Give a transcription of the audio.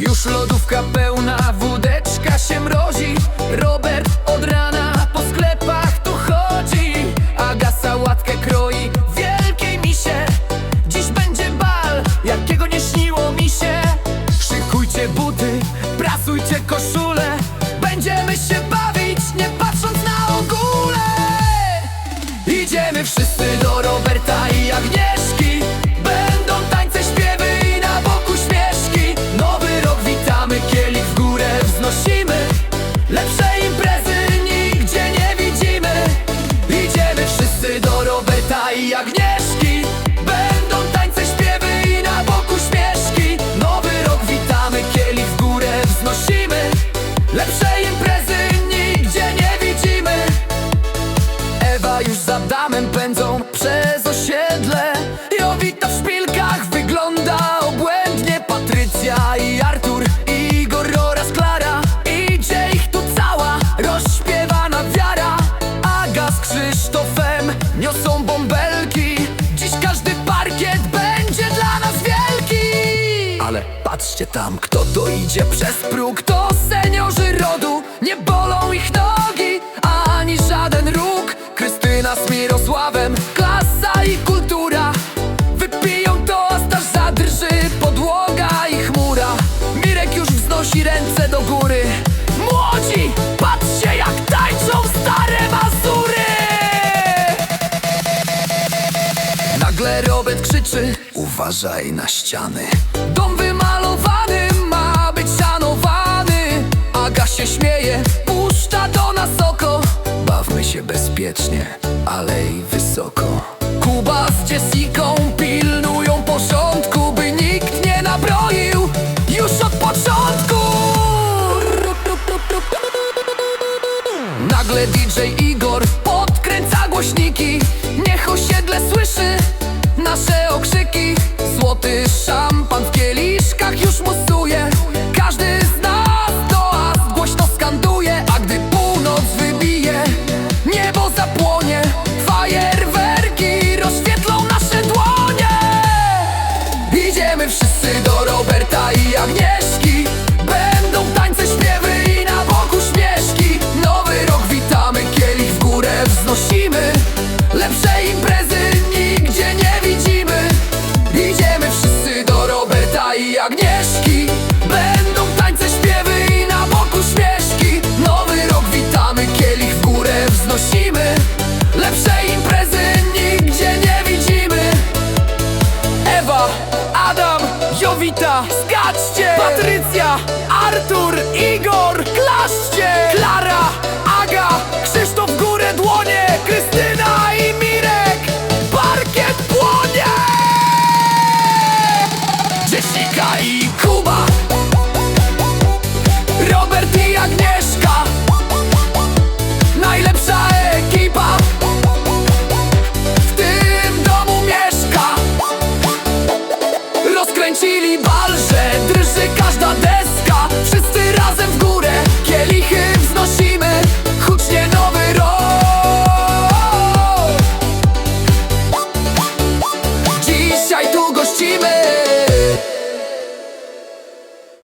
Już lodówka pełna, wódeczka się mrozi. Robert od rana po sklepach tu chodzi. Aga sałatkę kroi, wielkiej misie. Dziś będzie bal, jakiego nie śniło mi się. Szykujcie buty, prasujcie koszule. Będziemy się bawić, nie patrząc na ogóle. Idziemy wszyscy do Roberta i Agnieszki Do Roberta i Agnieszki. Będą tańce, śpiewy i na boku śmieszki. Nowy rok witamy, kielich w górę wznosimy. Lepszej imprezy nigdzie nie widzimy. Ewa już za damem pędzą przez patrzcie tam, kto to idzie przez próg. To seniorzy rodu, nie bolą ich nogi Ani żaden róg. Krystyna z Mirosławem, klasa i kultura. Wypiją toast, aż zadrży podłoga i chmura Mirek już wznosi ręce do góry. Młodzi, patrzcie jak tańczą stare mazury! Nagle Robert krzyczy Uważaj na ściany wysoko. Kuba z Jessiką pilnują porządku By nikt nie nabroił już od początku. Nagle DJ Igor podkręca głośniki. Niech osiedle słyszy nasze okrzyki. Złoty szampan Artur, Igor, klaszcie! Klara, Aga, Krzysztof, górę dłonie! Krystyna i Mirek, parkiet płonie! Jessica i Kuba Robert i Agnieszka Najlepsza ekipa W tym domu mieszka Rozkręcili